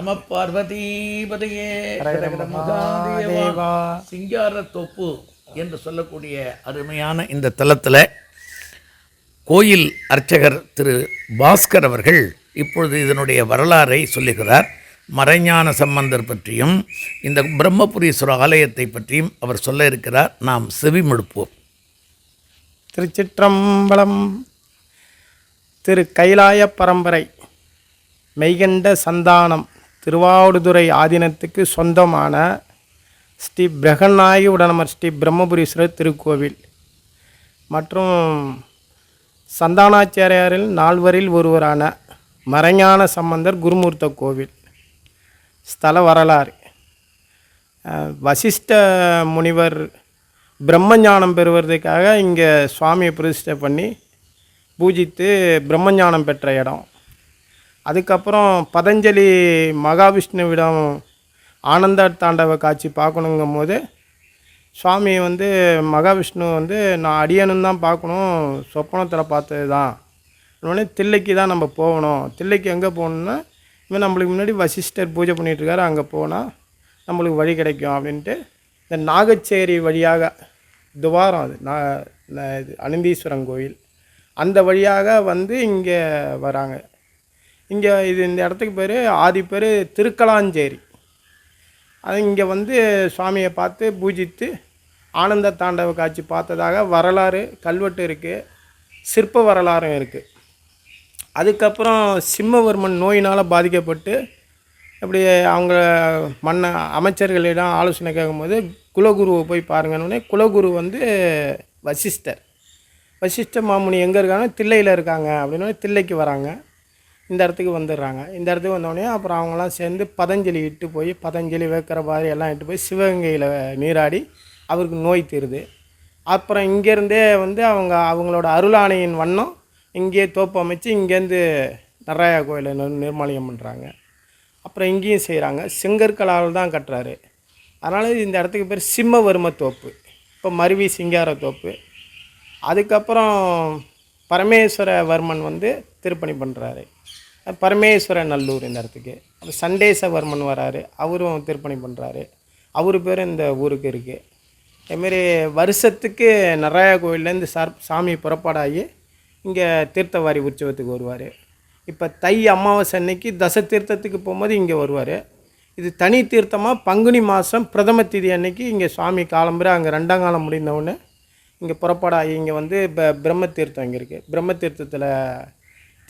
நம பார்வதிபதையே. சிங்கார தோப்பு என்று சொல்லக்கூடிய அருமையான இந்த தலத்தில் கோயில் அர்ச்சகர் திரு பாஸ்கர் அவர்கள் இப்பொழுது இதனுடைய வரலாறை சொல்லுகிறார். மறைஞான சம்பந்தர் பற்றியும் இந்த பிரம்மபுரீஸ்வரர் ஆலயத்தை பற்றியும் அவர் சொல்ல இருக்கிறார். நாம் செவிமடுப்போம். திருச்சிற்றம்பலம் திரு கைலாய பரம்பரை மெய்கண்ட சந்தானம் திருவாவடுதுறை ஆதீனத்துக்கு சொந்தமான ஸ்ரீ பிரகநாயகி உடனமர் ஸ்ரீ பிரம்மபுரீஸ்வரர் திருக்கோவில். மற்றும் சந்தானாச்சாரியாரில் நால்வரில் ஒருவரான மறைஞான சம்பந்தர் குருமூர்த்த கோவில். ஸ்தல வரலாறு. வசிஷ்ட முனிவர் பிரம்மஞானம் பெறுவதற்காக இங்கே சுவாமியை பிரதிஷ்டை பண்ணி பூஜித்து பிரம்மஞானம் பெற்ற இடம். அதுக்கப்புறம் பதஞ்சலி மகாவிஷ்ணுவிடம் ஆனந்த தாண்டவ காட்சி பார்க்கணுங்கும் போது சுவாமி வந்து மகாவிஷ்ணு வந்து நான் அடியனும் தான் பார்க்கணும் சொப்பனத்தில் பார்த்தது தான். உடனே தில்லைக்கு தான் நம்ம போகணும். தில்லைக்கு எங்கே போகணுன்னா இவன் நம்மளுக்கு முன்னாடி வசிஷ்டர் பூஜை பண்ணிகிட்ருக்காரு அங்கே போனால் நம்மளுக்கு வழி கிடைக்கும் அப்படின்ட்டு இந்த நாகச்சேரி வழியாக துவாரம் அது நான் இது அனந்தீஸ்வரன் கோயில் அந்த வழியாக வந்து இங்கே வராங்க. இங்கே இது இந்த இடத்துக்கு பேர் ஆதி பேர் திருக்கலாஞ்சேரி. அது இங்கே வந்து சுவாமியை பார்த்து பூஜித்து ஆனந்த தாண்டவ காட்சி பார்த்ததாக வரலாறு கல்வெட்டு இருக்குது சிற்ப வரலாறும் இருக்குது அதுக்கப்புறம் சிம்மவர்மன் நோயினால் பாதிக்கப்பட்டு அப்படி அவங்க மன்ன அமைச்சர்களிடம் ஆலோசனை கேட்கும்போது குலகுருவை போய் பாருங்கன்னு குலகுரு வந்து வசிஷ்டர். வசிஷ்ட மாமுனி எங்கே இருக்காங்க? தில்லையில் இருக்காங்க. அப்படின்னு தில்லைக்கு வராங்க. இந்த இடத்துக்கு வந்துடுறாங்க. இந்த இடத்துக்கு வந்தோடனே அப்புறம் அவங்களாம் சேர்ந்து பதஞ்சலி இட்டு போய் பதஞ்சலி வைக்கிற மாதிரி எல்லாம் இட்டு போய் சிவகங்கையில் நீராடி அவருக்கு நோய் தீருது. அப்புறம் இங்கேருந்தே வந்து அவங்க அவங்களோட அருளாணையின் வண்ணம் இங்கேயே தோப்பு அமைச்சு இங்கேருந்து நராயா கோயிலை நிர்மாலியம் நிர்மாணியம் பண்ணுறாங்க அப்புறம் இங்கேயும் செய்கிறாங்க செங்கற்களால் தான் கட்டுறாரு. அதனால் இந்த இடத்துக்கு பேர் சிம்மவர்ம தோப்பு. இப்போ மருவி சிங்கார தோப்பு. அதுக்கப்புறம் பரமேஸ்வரவர்மன் வந்து திருப்பணி பண்ணுறாரு பரமேஸ்வரன் நல்லூர் இந்த இடத்துக்கு அப்புறம் சண்டேசவர்மன் வராரு. அவரும் திருப்பணி பண்ணுறாரு அவர் பேர் இந்த ஊருக்கு இருக்குது அதுமாரி வருஷத்துக்கு நிறையா கோயிலேருந்து சார் சாமி புறப்பாடாகி இங்கே தீர்த்தவாரி உற்சவத்துக்கு வருவார். இப்போ தை அமாவாசை அன்னைக்கு தச தீர்த்தத்துக்கு போகும்போது இங்கே வருவார். இது தனி தீர்த்தமாக பங்குனி மாதம் பிரதம திதி அன்னைக்கு இங்கே சுவாமி காலம்புரை அங்கே ரெண்டாம் காலம் முடிந்தவுடனே இங்கே புறப்பாடாகி இங்கே வந்து இப்போ பிரம்ம தீர்த்தம் இங்கே இருக்குது பிரம்ம தீர்த்தத்தில்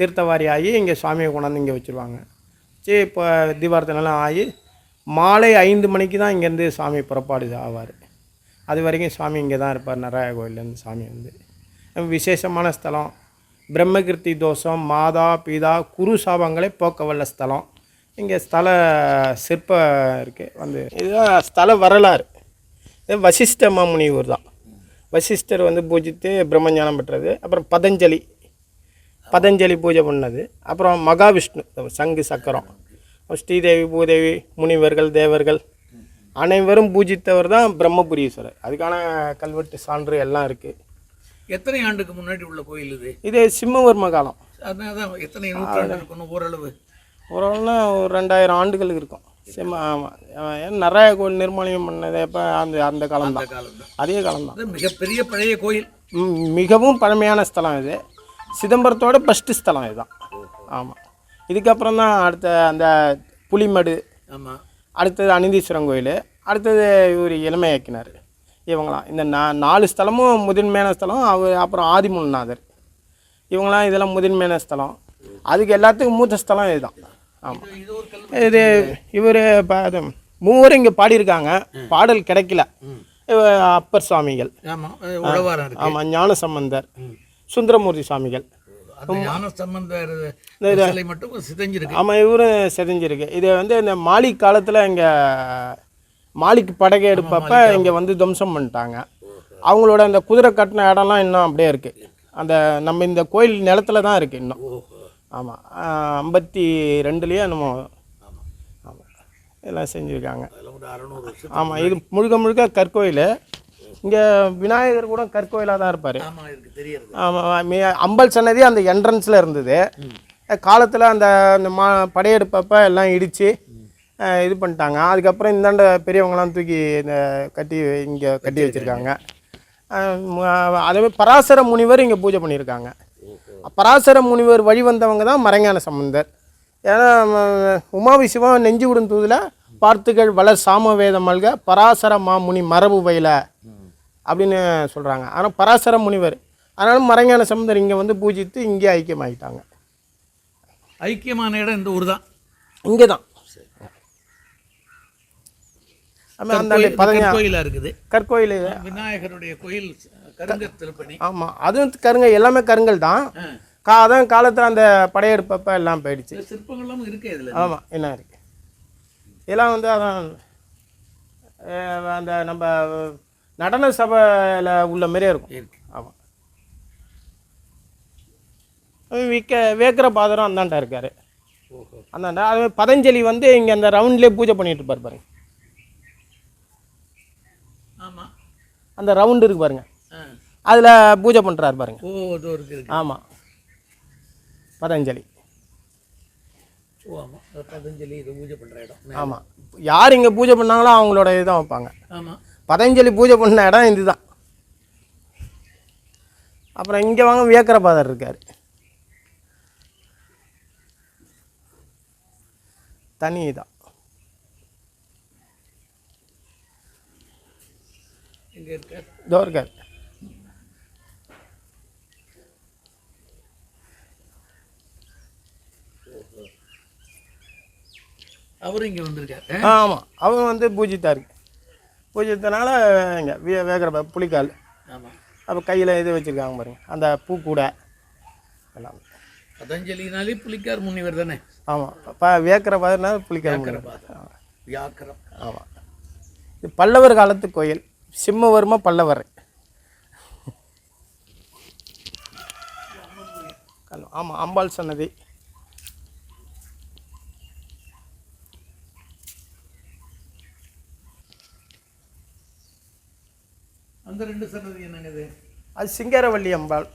தீர்த்தவாரி ஆகி இங்கே சுவாமியை கொண்டாந்து இங்கே வச்சுருவாங்க. சரி இப்போ தீபார்த்தனெல்லாம் ஆகி மாலை ஐந்து மணிக்கு தான் இங்கேருந்து சாமி புறப்பாடு ஆவார். அது வரைக்கும் சாமி இங்கே தான் இருப்பார் நிறையா கோயிலேருந்து சாமி வந்து. விசேஷமான ஸ்தலம் பிரம்மகிருத்தி தோஷம் மாதா பிதா குரு சாபங்களை போக்க வல்ல ஸ்தலம். இங்கே ஸ்தல சிற்பம் இருக்குது வந்து இதுதான் ஸ்தல வரலாறு. இது வசிஷ்ட மாமுனிவர் தான். வசிஷ்டர் வந்து பூஜித்து பிரம்மஞானம் பெற்றது. அப்புறம் பதஞ்சலி. பதஞ்சலி பூஜை பண்ணது. அப்புறம் மகாவிஷ்ணு சங்கு சக்கரம். ஸ்ரீதேவி பூதேவி முனிவர்கள் தேவர்கள் அனைவரும் பூஜித்தவர் தான் பிரம்மபுரீஸ்வரர். அதுக்கான கல்வெட்டு சான்று எல்லாம் இருக்குது எத்தனை ஆண்டுக்கு முன்னாடி உள்ள கோயில் இது? இது சிம்மவர்ம காலம். எத்தனை நூற்றாண்டு இருக்கணும் ஓரளவு. ஓரளவுனா ஒரு ரெண்டாயிரம் ஆண்டுகள் இருக்கும். சிம்ம ஆமாம் ஏன்னா நிறைய கோயில் நிர்மாணியம் பண்ணது எப்போ அந்த அந்த காலம் தான் அதே காலம் தான் மிகப்பெரிய பழைய கோயில். மிகவும் பழமையான ஸ்தலம் இது. சிதம்பரத்தோட ஃபஸ்ட்டு ஸ்தலம் இதுதான். ஆமாம் இதுக்கப்புறம் தான் அடுத்த அந்த புலிமடு ஆமாம் அடுத்தது அனந்தீஸ்வரன் கோயில் அடுத்தது இவர் இளமையாக்கினார் இவங்களாம். இந்த நா நாலு ஸ்தலமும் முதன்மையான ஸ்தலம் அவர் அப்புறம் ஆதிமுல்நாதர். இவங்களாம் இதெல்லாம் முதன்மையான ஸ்தலம். அதுக்கு எல்லாத்துக்கும் மூத்த ஸ்தலம் இதுதான். ஆமாம் இது இவர் மூவரும் இங்கே பாடியிருக்காங்க. பாடல் கிடைக்கல. இவ- அப்பர் சுவாமிகள். ஆமாம் ஆமாம் ஞான சம்பந்தர் சுந்தரமூர்த்தி சுவாமிகள். ஆமாம் இவரும் செதிஞ்சிருக்கு. இது வந்து இந்த மாலிக் காலத்தில் இங்கே மாலிக் படகை எடுப்பப்ப இங்கே வந்து துவம்சம் பண்ணிட்டாங்க. அவங்களோட அந்த குதிரை கட்டின இடம்லாம் இன்னும் அப்படியே இருக்குது அந்த நம்ம இந்த கோயில் நிலத்துல தான் இருக்குது இன்னும். ஆமாம் ஐம்பத்தி ரெண்டுலேயே நம்ம ஆமாம் இதெல்லாம் செஞ்சுருக்காங்க. ஆமாம் இது முழுக்க முழுக்க கற்கோயில். இங்கே விநாயகர் கூட கற்கோயிலாக தான் இருப்பார். ஆமாம் அம்பல் சன்னதி அந்த என்ட்ரன்ஸில் இருந்தது. காலத்தில் அந்த மா படையெடுப்பப்ப எல்லாம் இடித்து இது பண்ணிட்டாங்க. அதுக்கப்புறம் இந்தாண்ட பெரியவங்களாம் தூக்கி இந்த கட்டி இங்கே கட்டி வச்சுருக்காங்க. அதேமாதிரி பராசர முனிவர் இங்கே பூஜை பண்ணியிருக்காங்க. பராசர முனிவர் வழி வந்தவங்க தான் மறைஞான சம்பந்தர். ஏன்னா ம- உமாவி சிவம் நெஞ்சு விடும் தூதில் பார்த்துகள் வளர் சாமவேத மல்க பராசர மாமுனி மரபு வயல அப்படின்னு சொல்கிறாங்க ஆனால் பராசர முனிவர். அதனால மறைஞான சம்பந்தர் இங்கே வந்து பூஜித்து இங்கே ஐக்கியமாகிட்டாங்க ஐக்கியமான இடம் இந்த ஊர் தான். இங்கே தான் கோயிலாக இருக்குது. கற்கோயில். விநாயகருடைய கோயில் கருங்க திருப்பணி. ஆமாம் அதுவும் கருங்கல் எல்லாமே கருங்கல் தான். கா அதான் காலத்தில் அந்த படையெடுப்பப்ப எல்லாம் போயிடுச்சு. சிற்பங்களும் இருக்கு இதில். ஆமாம் என்ன இருக்கு? இதெல்லாம் வந்து அதான் அந்த நம்ம நடன சபையில் உள்ள மாதிரியே இருக்கும். இருக்கு. ஆமாம் விக்க வேக்கிர பாதரம் அந்தாண்டா இருக்கார். அந்தாண்டா அது பதஞ்சலி வந்து இங்கே அந்த ரவுண்ட்லேயே பூஜை பண்ணிட்டு இருப்பார் பாருங்க. அந்த ரவுண்டு இருக்கு பாருங்க. அதில் பூஜை பண்ணுறாரு பாருங்க. ஆமாம் பதஞ்சலி. ஆமாம் பதஞ்சலி இது பூஜை பண்ணுற இடம். ஆமாம் யார் இங்கே பூஜை பண்ணாங்களோ அவங்களோட இதுதான் வைப்பாங்க. ஆமாம் பதஞ்சலி பூஜை பண்ண இடம் இதுதான். அப்புறம் இங்கே வாங்க வியக்கரபாதர் இருக்கார். தனி தான் இதோ இருக்கார். அவரும் இங்கே வந்திருக்காரு. ஆமாம் அவங்க வந்து பூஜித்தார். பூஜித்தனால இங்கே வே வேகரபா புலிக்கால் ஆமாம் அப்போ கையில் இது வச்சுருக்காங்க பாருங்க. அந்த பூ கூட எல்லாம். பதஞ்சலினாலே புலிக்கார் முனிவர் தானே? ஆமாம் இப்போ வேக்கரபாதர்னா புலிக்கால் முடியும் வியாக்கரபாதம் வியாக்கரம். ஆமாம் இது பல்லவர் காலத்து கோயில். சிம்மவர்ம பல்லவர். ஆமாம் அம்பாள் சன்னதி. அந்த ரெண்டு சன்னதி என்னங்குது? அது சிங்கரவள்ளி அம்பாள்.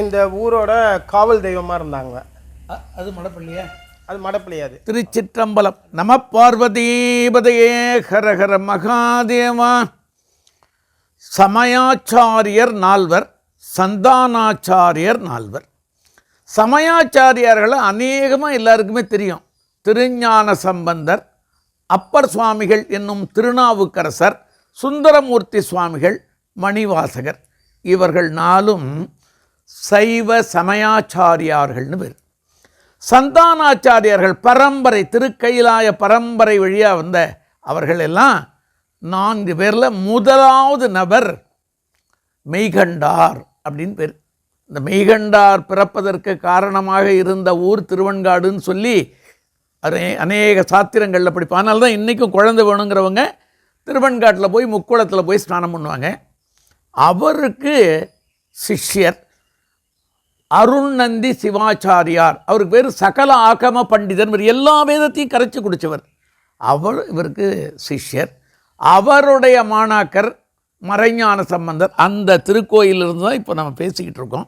இந்த ஊரோட காவல் தெய்வமாக இருந்தாங்க. அது மடப்பள்ளியா? அது மடப்பிள்ளையாது திருச்சிற்றம்பலம். நம பார்வதீபதையே ஹரஹர மகாதேவா. சமயாச்சாரியர் நால்வர் சந்தானாச்சாரியர் நால்வர். சமயாச்சாரியார்கள் அநேகமாக எல்லாருக்குமே தெரியும். திருஞான சம்பந்தர் அப்பர் சுவாமிகள் என்னும் திருநாவுக்கரசர் சுந்தரமூர்த்தி சுவாமிகள் மணிவாசகர் இவர்கள் நாளும் சைவ சமயாச்சாரியார்கள்னு பேர். சந்தானாச்சாரியார்கள் பரம்பரை திருக்கையிலாய பரம்பரை வழியாக வந்த அவர்கள் எல்லாம் நான்கு பேரில் முதலாவது நபர் மெய்கண்டார் அப்படின்னு பேர். இந்த மெய்கண்டார் பிறப்பதற்கு காரணமாக இருந்த ஊர் திருவெண்காடுன்னு சொல்லி அதே அநேக சாத்திரங்களில் படிப்போம் அதனால தான் இன்றைக்கும் குழந்தை வேணுங்கிறவங்க திருவெண்காட்டில் போய் முக்குளத்தில் போய் ஸ்நானம் பண்ணுவாங்க. அவருக்கு சிஷ்யர் அருள்நந்தி சிவாச்சாரியார் அவருக்கு பேர் சகல ஆகம பண்டிதர் இவர் எல்லா வேதத்தையும் கரைச்சி குடித்தவர் அவர் இவருக்கு சிஷ்யர் அவருடைய மாணாக்கர் மறைஞான சம்பந்தர் அந்த திருக்கோயிலிருந்து தான் இப்போ நம்ம பேசிக்கிட்டு இருக்கோம்.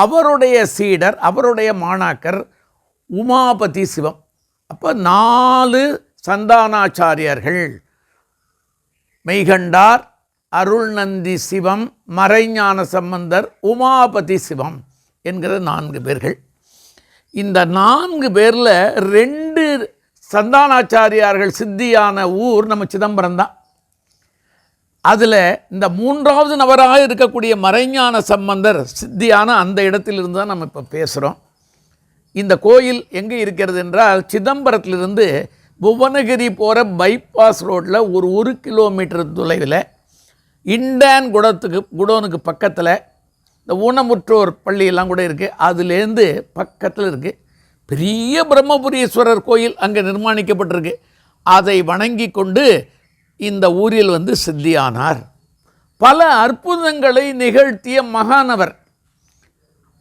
அவருடைய சீடர் அவருடைய மாணாக்கர் உமாபதி சிவம். அப்போ நாலு சந்தானாச்சாரியார்கள். மெய்கண்டார் அருள்நந்தி சிவம் மறைஞான சம்பந்தர் உமாபதி சிவம் என்கிற நான்கு பேர்கள். இந்த நான்கு பேரில் ரெண்டு சந்தானாச்சாரியார்கள் சித்தியான ஊர் நம்ம சிதம்பரம் தான். அதில் இந்த மூன்றாவது நபராக இருக்கக்கூடிய மறைஞான சம்பந்தர் சித்தியான அந்த இடத்திலிருந்து தான் நம்ம இப்போ பேசுகிறோம் இந்த கோயில் எங்கே இருக்கிறது என்றால் சிதம்பரத்திலிருந்து புவனகிரி போகிற பைபாஸ் ரோட்டில் ஒரு ஒரு கிலோமீட்டர் தொலைவில் இண்டான் குடத்துக்கு குடோனுக்கு பக்கத்தில் இந்த ஊனமுற்றோர் பள்ளியெல்லாம் கூட இருக்குது அதுலேருந்து பக்கத்தில் இருக்குது பெரிய பிரம்மபுரீஸ்வரர் கோயில் அங்கே நிர்மாணிக்கப்பட்டிருக்கு. அதை வணங்கி கொண்டு இந்த ஊரில் வந்து சித்தியானார். பல அற்புதங்களை நிகழ்த்திய மகானவர்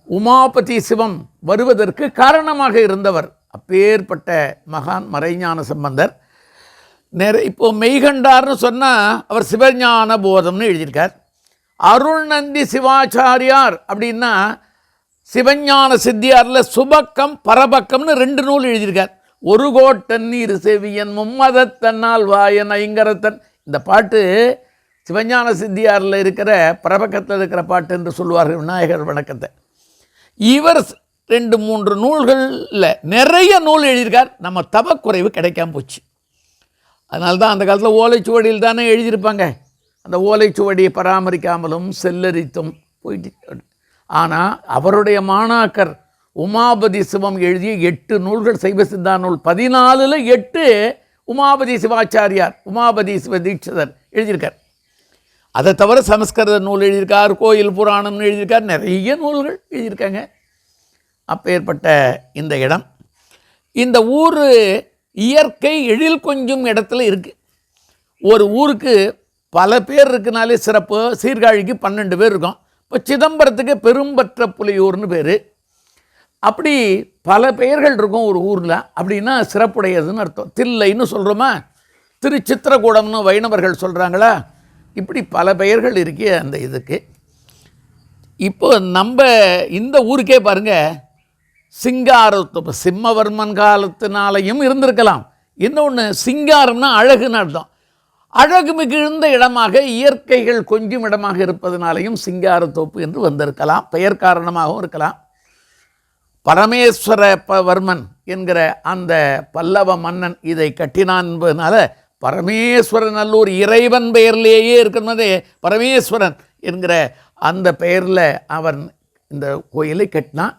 உமாபதி சிவம் வருவதற்கு காரணமாக இருந்தவர். அப்பேற்பட்ட மகான் மறைஞான சம்பந்தர். நேர இப்போ மெய்கண்டார்னு சொன்னால் அவர் சிவஞான போதம்னு எழுதியிருக்கார். அருள்நந்தி சிவாச்சாரியார் அப்படின்னா சிவஞான சித்தியாரில் சுபக்கம் பரபக்கம்னு ரெண்டு நூல் எழுதியிருக்கார். ஒரு கோட்டன் நீர் செவியன் மும்மதத்தன்னால் வாயன் ஐங்கரத்தன். இந்த பாட்டு சிவஞான சித்தியாரில் இருக்கிற பரபக்கத்தில் இருக்கிற பாட்டு என்று சொல்லுவார்கள் விநாயகர் வணக்கத்தை. இவர் ரெண்டு மூன்று நூல்களில் நிறைய நூல் எழுதியிருக்கார். நம்ம தவக்குறைவு கிடைக்காம போச்சு. அதனால தான் அந்த காலத்தில் ஓலைச்சுவடியில் தானே எழுதியிருப்பாங்க. அந்த ஓலைச்சுவடியை பராமரிக்காமலும் செல்லரித்தும் போயிட்டு ஆனால் அவருடைய மாணாக்கர் உமாபதி சிவம் எழுதிய எட்டு நூல்கள் சைவ சித்தா நூல் பதினாலில் எட்டு உமாபதி சிவாச்சாரியார் உமாபதி சிவ தீட்சிதர் எழுதியிருக்கார். அதை தவிர சமஸ்கிருத நூல் எழுதியிருக்கார் கோயில் புராணம்னு எழுதியிருக்கார் நிறைய நூல்கள் எழுதியிருக்காங்க. அப்பேற்பட்ட இந்த இடம். இந்த ஊர் இயற்கை எழில் கொஞ்சம் இடத்துல இருக்குது ஒரு ஊருக்கு பல பேர் இருக்குனாலே சிறப்பு. சீர்காழிக்கு பன்னெண்டு பேர் இருக்கும். இப்போ சிதம்பரத்துக்கு பெரும்பற்ற புலியூர்னு பேர். அப்படி பல பெயர்கள் இருக்கும் ஒரு ஊரில். அப்படின்னா சிறப்புடையதுன்னு அர்த்தம். தில்லைன்னு சொல்கிறோமா திருச்சித்திரகூடம்னு வைணவர்கள் சொல்கிறாங்களா இப்படி பல பெயர்கள் இருக்கே அந்த இதுக்கு. இப்போ நம்ம இந்த ஊருக்கே பாருங்கள் சிங்காரத்து சிம்மவர்மன் காலத்தினாலையும் இருந்திருக்கலாம். இன்னொன்று சிங்காரம்னா அழகுன்னு அர்த்தம் அழகு மிகுந்த இடமாக இயற்கைகள் கொஞ்சம் இடமாக இருப்பதனாலையும் சிங்காரத்தோப்பு என்று வந்திருக்கலாம். பெயர் காரணமாகவும் இருக்கலாம். பரமேஸ்வர வர்மன் என்கிற அந்த பல்லவ மன்னன் இதை கட்டினான் என்பதனால பரமேஸ்வரன் நல்லூர் இறைவன் பெயர்லேயே இருக்கிறது பரமேஸ்வரன் என்கிற அந்த பெயரில் அவன் இந்த கோயிலை கட்டினான்.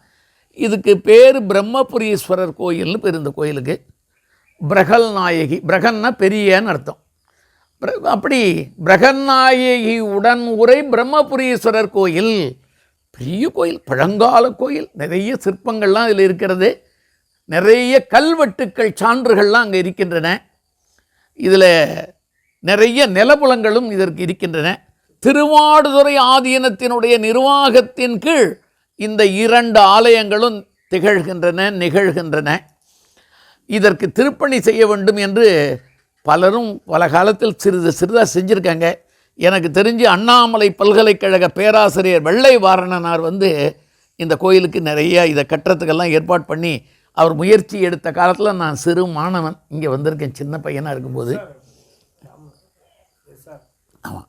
இதுக்கு பேர் பிரம்மபுரீஸ்வரர் கோயில்னு பேர் இந்த கோயிலுக்கு. பிரகல் நாயகி பிரகன்னா பெரியன்னு அர்த்தம். அப்படி பிரகநாயகி உடன் உரை பிரம்மபுரீஸ்வரர் கோயில். பெரிய கோயில் பழங்கால கோயில் நிறைய சிற்பங்கள்லாம் இதில் இருக்கிறது. நிறைய கல்வெட்டுக்கள் சான்றுகள்லாம் அங்கே இருக்கின்றன. இதில் நிறைய நிலப்புலங்களும் இதற்கு இருக்கின்றன. திருவாடுதுறை ஆதீனத்தினுடைய நிர்வாகத்தின் கீழ் இந்த இரண்டு ஆலயங்களும் திகழ்கின்றன நிகழ்கின்றன. இதற்கு திருப்பணி செய்ய வேண்டும் என்று பலரும் பல காலத்தில் சிறிது சிறிதாக செஞ்சுருக்காங்க. எனக்கு தெரிஞ்சு அண்ணாமலை பல்கலைக்கழக பேராசிரியர் வெள்ளை வாரணனார் வந்து இந்த கோயிலுக்கு நிறைய இதை கட்டுறதுக்கெல்லாம் ஏற்பாடு பண்ணி அவர் முயற்சி எடுத்த காலத்தில் நான் சிறு மாணவன் இங்கே வந்திருக்கேன் சின்ன பையனாக இருக்கும்போது. ஆமாம்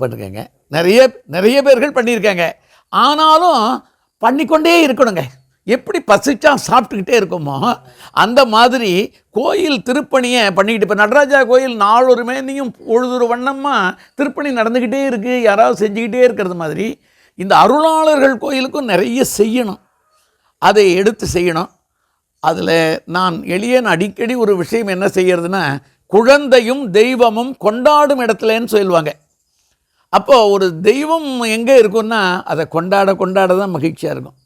பண்ணிருக்காங்க. நிறைய நிறைய பேர்கள் பண்ணியிருக்காங்க ஆனாலும் பண்ணிக்கொண்டே இருக்கணுங்க. எப்படி பசிச்சா சாப்பிட்டுக்கிட்டே இருக்கோமோ அந்த மாதிரி கோயில் திருப்பணியை பண்ணிக்கிட்டு இப்போ நடராஜா கோயில் நாலொரு மேனியும் பொழுதொரு வண்ணமாக திருப்பணி நடந்துக்கிட்டே இருக்குது யாராவது செஞ்சுக்கிட்டே இருக்கிறது மாதிரி இந்த அருளாளர்கள் கோயிலுக்கும் நிறைய செய்யணும். அதை எடுத்து செய்யணும். அதில் நான் எளியன் அடிக்கடி ஒரு விஷயம் என்ன செய்யறதுன்னா குழந்தையும் தெய்வமும் கொண்டாடும் இடத்துலன்னு சொல்லுவாங்க. அப்போது ஒரு தெய்வம் எங்கே இருக்கும்னா அதை கொண்டாட கொண்டாட தான் மகிழ்ச்சியாக இருக்கும்.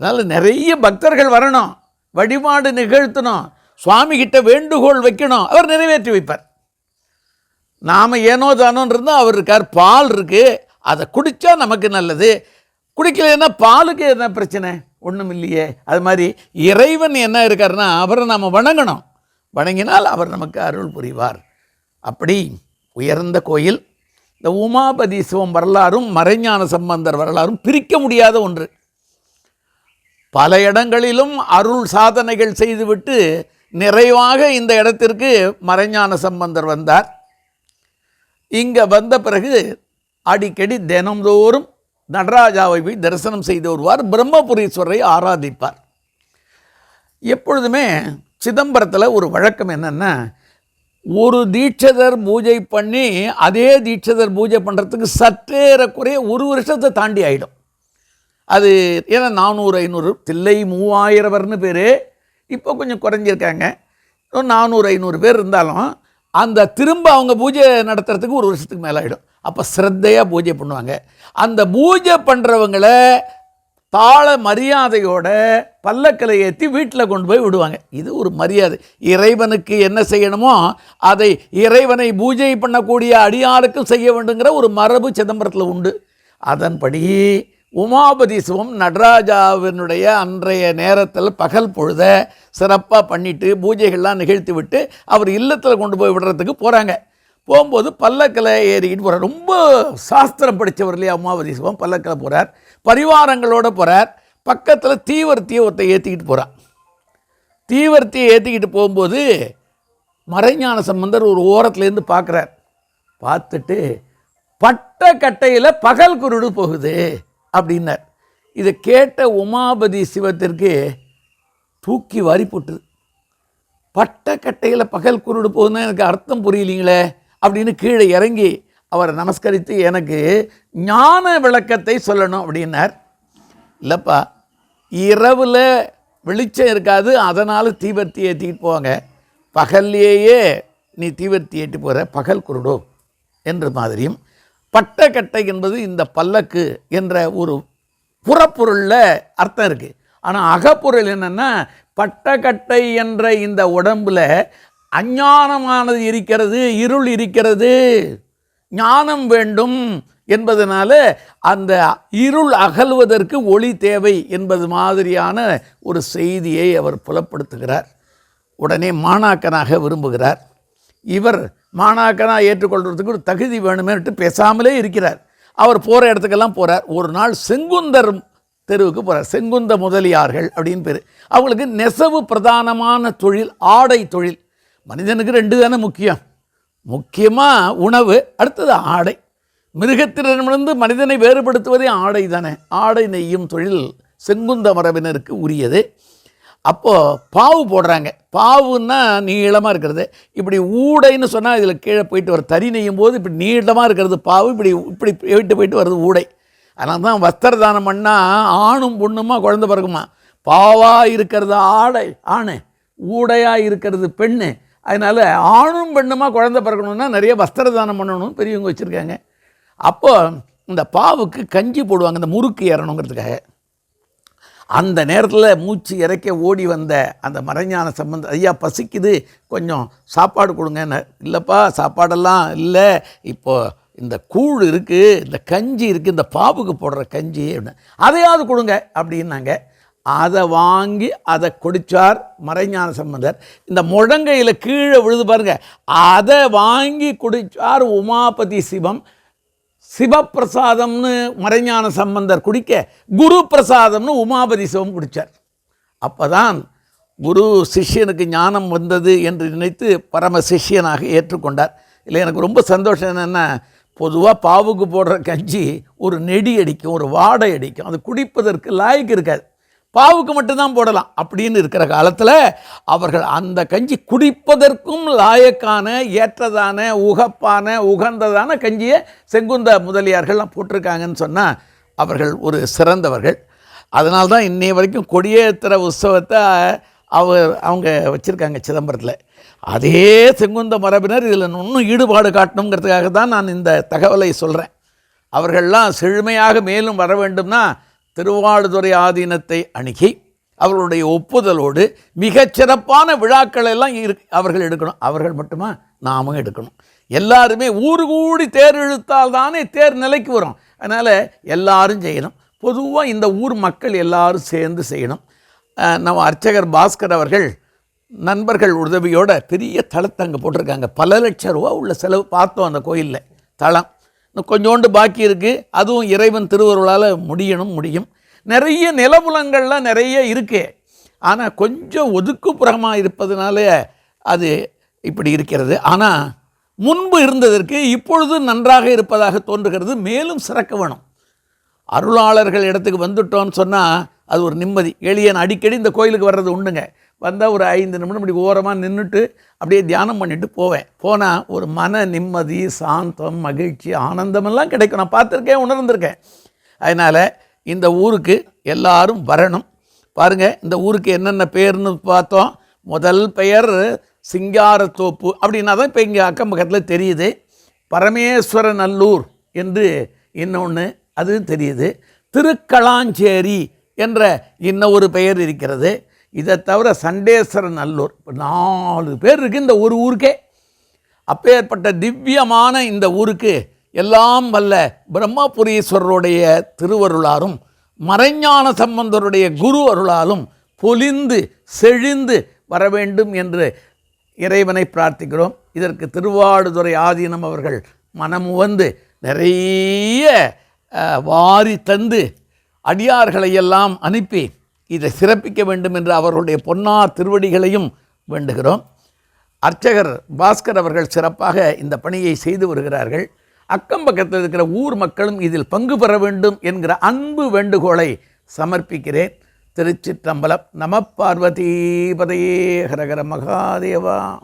அதனால் நிறைய பக்தர்கள் வரணும் வழிபாடு நிகழ்த்தணும் சுவாமிகிட்ட வேண்டுகோள் வைக்கணும் அவர் நிறைவேற்றி வைப்பார். நாம் ஏனோ தானோன்னு இருந்தால் அவர் இருக்கார் பால் இருக்குது அதை குடித்தா நமக்கு நல்லது. குடிக்கலைன்னா பாலுக்கு என்ன பிரச்சனை? ஒன்றும் இல்லையே. அது மாதிரி இறைவன் என்ன இருக்காருன்னா அவரை நாம் வணங்கணும். வணங்கினால் அவர் நமக்கு அருள் புரிவார். அப்படி உயர்ந்த கோயில் இந்த உமாபதி சிவம் வரலாறும் மறைஞான சம்பந்தர் வரலாறும் பிரிக்க முடியாத ஒன்று. பல இடங்களிலும் அருள் சாதனைகள் செய்துவிட்டு நிறைவாக இந்த இடத்திற்கு மறைஞான சம்பந்தர் வந்தார். இங்கே வந்த பிறகு அடிக்கடி தினம்தோறும் நடராஜாவை போய் தரிசனம் செய்து வருவார் பிரம்மபுரீஸ்வரரை ஆராதிப்பார். எப்பொழுதுமே சிதம்பரத்தில் ஒரு வழக்கம் என்னென்னா ஒரு தீட்சதர் பூஜை பண்ணி அதே தீட்சதர் பூஜை பண்ணுறதுக்கு சற்றேறக்குறைய ஒரு வருஷத்தை தாண்டி ஆகிடும் அது ஏன்னா நானூறு ஐநூறு தில்லை மூவாயிரவர்னு பேர். இப்போ கொஞ்சம் குறைஞ்சிருக்காங்க. நானூறு ஐநூறு பேர் இருந்தாலும் அந்த திரும்ப அவங்க பூஜை நடத்துறதுக்கு ஒரு வருஷத்துக்கு மேலே ஆகிடும் அப்போ ஸ்ரத்தையாக பூஜை பண்ணுவாங்க. அந்த பூஜை பண்ணுறவங்கள தாள மரியாதையோட பல்லக்கலை ஏற்றி வீட்டில் கொண்டு போய் விடுவாங்க. இது ஒரு மரியாதை. இறைவனுக்கு என்ன செய்யணுமோ அதை இறைவனை பூஜை பண்ணக்கூடிய அடியாருக்கும் செய்ய வேண்டுங்கிற ஒரு மரபு சிதம்பரத்தில் உண்டு. அதன்படி உமாபதி சிவம் நடராஜாவினுடைய அன்றைய நேரத்தில் பகல் பொழுத சிறப்பாக பண்ணிட்டு பூஜைகள்லாம் நிகழ்த்தி விட்டு அவர் இல்லத்தில் கொண்டு போய் விடுறதுக்கு போகிறாங்க போகும்போது பல்லக்கில் ஏறிக்கிட்டு போகிறார் ரொம்ப சாஸ்திரம் படித்தவர் இல்லையா உமாபதி சிவம்? பல்லக்கில் போகிறார் பரிவாரங்களோட போகிறார் பக்கத்தில் தீவர்த்தியை ஒருத்தர் ஏற்றிக்கிட்டு போகிறான் தீவர்த்தியை ஏற்றிக்கிட்டு போகும்போது மறைஞான சம்பந்தர் ஒரு ஓரத்துலேருந்து பார்க்குறார். பார்த்துட்டு பட்ட கட்டையில் பகல் குருடு போகுது அப்படின்னார். இதை கேட்ட உமாபதி சிவத்திற்கு தூக்கி வாரி போட்டுது. பட்ட கட்டையில் பகல் குருடு போகுதுன்னா எனக்கு அர்த்தம் புரியலீங்களே அப்படின்னு கீழே இறங்கி அவரை நமஸ்கரித்து எனக்கு ஞான விளக்கத்தை சொல்லணும் அப்படின்னார். இல்லைப்பா இரவில் வெளிச்சம் இருக்காது அதனால் தீவர்த்தி ஏற்றிக்கிட்டு போவாங்க. பகல்லேயே நீ தீவர்த்தி ஏற்றி போகிற பகல் குருடோ என்ற மாதிரியும். பட்டக்கட்டை என்பது இந்த பல்லக்கு என்ற ஒரு புறப்பொருளில் அர்த்தம் இருக்குது ஆனால் அகப்பொருள் என்னென்னா பட்டக்கட்டை என்ற இந்த உடம்பில் அஞ்ஞானமானது இருக்கிறது இருள் இருக்கிறது. ஞானம் வேண்டும் என்பதனால அந்த இருள் அகல்வதற்கு ஒளி தேவை என்பது மாதிரியான ஒரு செய்தியை அவர் புலப்படுத்துகிறார். உடனே மாணாக்கனாக விரும்புகிறார். இவர் மாணாக்கனாக ஏற்றுக்கொள்கிறதுக்கு ஒரு தகுதி வேணுமேன்ட்டு பேசாமலே இருக்கிறார். அவர் போகிற இடத்துக்கெல்லாம் போகிறார் ஒரு நாள் செங்குந்தர் தெருவுக்கு போகிறார் செங்குந்த முதலியார்கள் அப்படின்னு பேர். அவங்களுக்கு நெசவு பிரதானமான தொழில் ஆடை தொழில். மனிதனுக்கு ரெண்டு தானே முக்கியம். முக்கியமாக உணவு அடுத்தது ஆடை. மிருகத்திடமிருந்து மனிதனை வேறுபடுத்துவதே ஆடை தானே. ஆடை நெய்யும் தொழில் செங்குந்த மரபினருக்கு உரியது. அப்போது பாவு போடுறாங்க. பாவுன்னா நீளமாக இருக்கிறது. இப்படி ஊடைன்னு சொன்னால் இதில் கீழே போயிட்டு வர தறி நெய்யும் போது இப்படி நீளமாக இருக்கிறது பாவு இப்படி இப்படி போயிட்டு போயிட்டு வருது ஊடை. அதனால தான் வஸ்திர தானம் பண்ணால் ஆணும் பொண்ணுமா குழந்தை பிறகுமா பாவாக இருக்கிறது ஆடை. ஆணு ஊடையாக இருக்கிறது பெண்ணு. அதனால் ஆணும் பெண்ணுமா குழந்தை பிறக்கணுன்னா நிறைய வஸ்திர தானம் பண்ணணும் பெரியவங்க வச்சுருக்காங்க. அப்போது இந்த பாவுக்கு கஞ்சி போடுவாங்க இந்த முறுக்கு ஏறணுங்கிறதுக்காக. அந்த நேரத்தில் மூச்சு இறைக்க ஓடி வந்த அந்த மறைஞான சம்பந்த ஐயா பசிக்குது கொஞ்சம் சாப்பாடு கொடுங்கன்னு இல்லைப்பா சாப்பாடெல்லாம் இல்லை. இப்போது இந்த கூழ் இருக்குது இந்த கஞ்சி இருக்குது இந்த பாவுக்கு போடுற கஞ்சி அப்படின்னு அதையாவது கொடுங்க அப்படின்னாங்க. அதை வாங்கி அதை குடித்தார் மறைஞான சம்பந்தர். இந்த முழங்கையில் கீழே விழுது பாருங்க. அதை வாங்கி குடித்தார் உமாபதி சிவம். சிவப்பிரசாதம்னு மறைஞான சம்பந்தர் குடிக்க குரு பிரசாதம்னு உமாபதி சிவம் குடித்தார் அப்பதான் குரு சிஷ்யனுக்கு ஞானம் வந்தது என்று நினைத்து பரம சிஷ்யனாக ஏற்றுக்கொண்டார். இல்லை எனக்கு ரொம்ப சந்தோஷம் என்னென்னா பொதுவாக பாவுக்கு போடுற கஞ்சி ஒரு நெடி அடிக்கும் ஒரு வாடை அடிக்கும். அது குடிப்பதற்கு லாய்க்கு இருக்காது. பாவுக்கு மட்டும்தான் போடலாம். அப்படின்னு இருக்கிற காலத்தில் அவர்கள் அந்த கஞ்சி குடிப்பதற்கும் லாயக்கான ஏற்றதான உகப்பான உகந்ததான கஞ்சியை செங்குந்த முதலியார்கள்லாம் போட்டிருக்காங்கன்னு சொன்னால் அவர்கள் ஒரு சிறந்தவர்கள். அதனால்தான் இன்னைய வரைக்கும் கொடியேற்றுற உற்சவத்தை அவர் அவங்க வச்சுருக்காங்க சிதம்பரத்தில். அதே செங்குந்த மரபினர் இதில் இன்னும் ஈடுபாடு காட்டணுங்கிறதுக்காக தான் நான் இந்த தகவலை சொல்கிறேன் அவர்கள்லாம் செழுமையாக மேலும் வர வேண்டும்னா திருவாடுதுறை ஆதீனத்தை அணுகி அவர்களுடைய ஒப்புதலோடு மிகச்சிறப்பான விழாக்கள் எல்லாம் அவர்கள் எடுக்கணும். அவர்கள் மட்டுமா? நாமும் எடுக்கணும். எல்லாருமே ஊர் கூடி தேர் இழுத்தால் தானே தேர் நிலைக்கு வரும். அதனால் எல்லாரும் செய்யணும். பொதுவாக இந்த ஊர் மக்கள் எல்லாரும் சேர்ந்து செய்யணும். நம்ம அர்ச்சகர் பாஸ்கர் அவர்கள் நண்பர்கள் உதவியோட பெரிய தளத்தை அங்கே போட்டிருக்காங்க. பல லட்சம் ரூபா உள்ள செலவு பார்த்தோம் அந்த கோயிலில். தளம் கொஞ்சோண்டு பாக்கி இருக்குது அதுவும் இறைவன் திருவருளால் முடியணும் முடியும். நிறைய நிலபுலங்கள்லாம் நிறைய இருக்குது ஆனால் கொஞ்சம் ஒதுக்குப்புறமாக இருப்பதுனாலே அது இப்படி இருக்கிறது. ஆனால் முன்பு இருந்ததற்கு இப்பொழுது நன்றாக இருப்பதாக தோன்றுகிறது. மேலும் சிறக்க வேணும். அருளாளர்கள் இடத்துக்கு வந்துட்டோம்னு சொன்னால் அது ஒரு நிம்மதி. எளியன் அடிக்கடி இந்த கோயிலுக்கு வர்றது உண்டுங்க. வந்தால் ஒரு ஐந்து நிமிடம் இப்படி ஓரமாக நின்றுட்டு அப்படியே தியானம் பண்ணிட்டு போவேன். போனால் ஒரு மன நிம்மதி சாந்தம் மகிழ்ச்சி ஆனந்தமெல்லாம் கிடைக்கும். நான் பார்த்துருக்கேன் உணர்ந்திருக்கேன். அதனால் இந்த ஊருக்கு எல்லாரும் வரணும். பாருங்கள் இந்த ஊருக்கு என்னென்ன பேர்னு பார்த்தோம். முதல் பெயர் சிங்காரத்தோப்பு அப்படின்னா தான் இப்போ இங்கே அக்கம் பக்கத்தில் தெரியுது. பரமேஸ்வர நல்லூர் என்று இன்னொன்று அதுவும் தெரியுது. திருக்களாஞ்சேரி என்ற இன்னொரு பெயர் இருக்கிறது. இதை தவிர சண்டேஸ்வரன் நல்லூர். இப்போ நாலு பேர் இருக்குது இந்த ஒரு ஊருக்கே. அப்பேற்பட்ட திவ்யமான இந்த ஊருக்கு எல்லாம் வல்ல பிரம்மபுரீஸ்வரருடைய திருவருளாரும் மறைஞான சம்பந்தருடைய குரு அருளாலும் பொலிந்து செழிந்து வர வேண்டும் என்று இறைவனை பிரார்த்திக்கிறோம். இதற்கு திருவாடுதுறை ஆதீனம் அவர்கள் மனமுவந்து நிறைய வாரி தந்து அடியார்களை எல்லாம் அனுப்பி இதை சிறப்பிக்க வேண்டும் என்று அவர்களுடைய பொன்னா திருவடிகளையும் வேண்டுகிறோம். அர்ச்சகர் பாஸ்கர் அவர்கள் சிறப்பாக இந்த பணியை செய்து வருகிறார்கள். அக்கம் பக்கத்தில் இருக்கிற ஊர் மக்களும் இதில் பங்கு பெற வேண்டும் என்கிற அன்பு வேண்டுகோளை சமர்ப்பிக்கிறேன். திருச்சிற்றம்பலம் நம பார்வதி பதையே ஹரஹர மகாதேவா.